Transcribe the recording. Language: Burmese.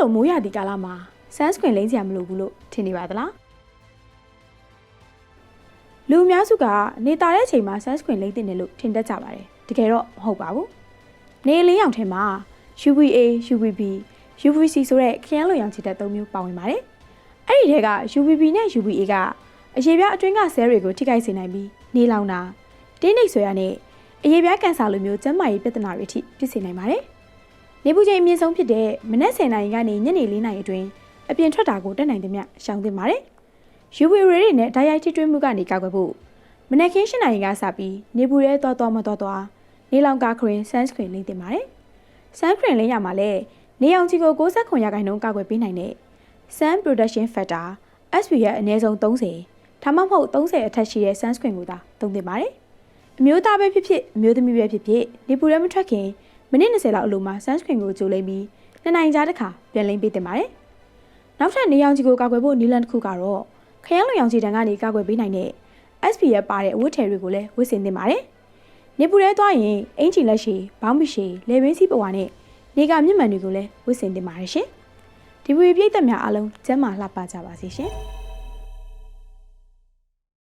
လိုမိုးရသည့်ကာလမှာ sunscreen လိမ့်စရာမလိုဘူးလို့ထင်နေပါသလားလူအများစုကနေတာတဲ့အချိန်မှာ sunscreen လိမ့်တင်တယ်လို့ထင်တတ်ကြပါတယ်တကယ်တော့မဟုတ်ပါဘူးနေလင်းရောင်ထဲမှာ UVA UVB UVC ဆိုတဲ့ခရမ်းလိုရောင်ခြည်တက်၃မျိုးပါဝင်ပါတယ်အဲ့ဒီထဲက UVB နဲ့ UVA ကအရေပြားအတွင်းကဆဲတွေကိုထိခိုက်စေနိုင်ပြီးနေလောင်တာတင်းနှိပ်ဆွဲရနဲ့အရေပြားကန်ဆာလိုမျိုးကျန်းမာရေးပြဿနာတွေထိဖြစ်စေနိုင်ပါတယ် နေပူချိန်အမြင့်ဆုံးဖြစ်တဲ့မနက်10:00နာရီကနေညနေ4:00နာရီအတွင်းအပြင်ထွက်တာကိုတက်နိုင်သမျှရှောင်သင့်ပါတယ်။ UV ray တွေနဲ့ဓာတ်ရိုက်ထိတွေ့မှုကနေကာကွယ်ဖို့မနက်ခင်း7:00နာရီကစပြီးနေပူရဲသွားသွားမသွားသွားနေလောင်ကာခရင် sunscreen လိမ့်တင်ပါတယ်။ sunscreen လိမ့်ရမှာလဲနေအောင်ချီကို69ရာခိုင်နှုန်းကာကွယ်ပေးနိုင်တဲ့ sun protection factor SPF အနည်းဆုံး30ဒါမှမဟုတ်30အထက်ရှိတဲ့ sunscreen ကိုသာသုံးသင့်ပါတယ်။အမျိုးသားပဲဖြစ်ဖြစ်အမျိုးသမီးပဲဖြစ်ဖြစ်နေပူရဲမထွက်ခင် မိနစ်20လောက်အလိုမှာ sunscreen ကိုကြိုလိမ့်ပြီးနှစ်နိုင်ကြားတစ်ခါပြန်လိမ့်ပေးတင်ပါတယ်။နောက်ထပ်နေရောင်ခြည်ကိုကာကွယ်ဖို့နည်းလမ်းတစ်ခုကတော့ခရမ်းလွန်ရောင်ခြည်တန်းကနေကာကွယ်ပေးနိုင်တဲ့ SPF ပါတဲ့အဝတ်ထည်တွေကိုလည်းဝတ်ဆင်သင့်ပါတယ်။နေပူရဲသွားရင်အင်ချီလက်ရှိဘောင်းမရှိလေဘင်းစီးပဝါနဲ့နေကမြင့်မှန်တွေကိုလည်းဝတ်ဆင်သင့်ပါတယ်ရှင်။ဒီဗီဒီယိုပြည့်သက်များအားလုံးကျမ်းမာလှပကြပါစေရှင်။